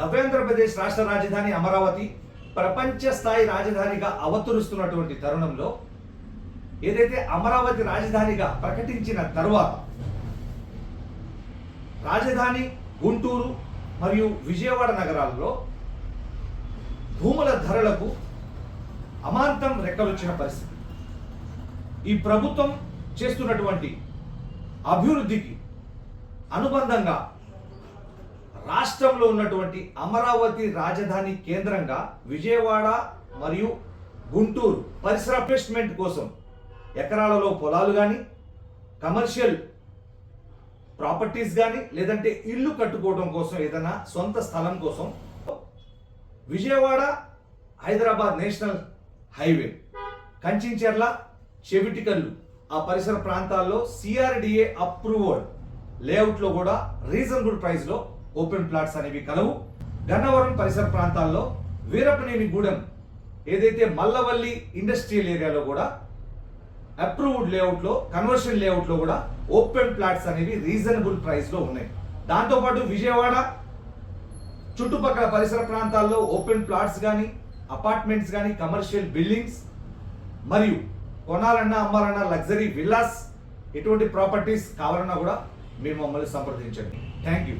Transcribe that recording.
నవేంద్రప్రదేశ్ రాష్ట్ర రాజధాని అమరావతి ప్రపంచ స్థాయి రాజధానిగా అవతరిస్తున్నటువంటి తరుణంలో ఏదైతే అమరావతి రాజధానిగా ప్రకటించిన తర్వాత రాజధాని గుంటూరు మరియు విజయవాడ నగరాల్లో భూముల ధరలకు అమాంతం రెక్కలొచ్చిన పరిస్థితి. ఈ ప్రభుత్వం చేస్తున్నటువంటి అభివృద్ధికి అనుబంధంగా రాష్ట్రంలో ఉన్నటువంటి అమరావతి రాజధాని కేంద్రంగా విజయవాడ మరియు గుంటూరు పరిసర ప్లేస్మెంట్ కోసం ఎకరాలలో పొలాలు కానీ కమర్షియల్ ప్రాపర్టీస్ కానీ లేదంటే ఇల్లు కట్టుకోవడం కోసం ఏదైనా సొంత స్థలం కోసం విజయవాడ హైదరాబాద్ నేషనల్ హైవే కంచించెర్ల చెవిటికల్లు ఆ పరిసర ప్రాంతాల్లో సిఆర్డిఏ అప్రూవల్ లేఅవుట్లో కూడా రీజనబుల్ ప్రైస్లో ఓపెన్ ప్లాట్స్ అనేవి కలవు. గన్నవరం పరిసర ప్రాంతాల్లో వీరపనేని గూడెం ఏదైతే మల్లవల్లి ఇండస్ట్రియల్ ఏరియాలో కూడా అప్రూవ్డ్ లేఅవుట్లో కన్వర్షన్ లేఅవుట్లో కూడా ఓపెన్ ప్లాట్స్ అనేవి రీజనబుల్ ప్రైస్లో ఉన్నాయి. దాంతోపాటు విజయవాడ చుట్టుపక్కల పరిసర ప్రాంతాల్లో ఓపెన్ ప్లాట్స్ కానీ అపార్ట్మెంట్స్ కానీ కమర్షియల్ బిల్డింగ్స్ మరియు కొనాలన్నా అమ్మాలన్నా లగ్జరీ విల్లాస్ ఎటువంటి ప్రాపర్టీస్ కావాలన్నా కూడా మీరు మమ్మల్ని సంప్రదించండి. Thank you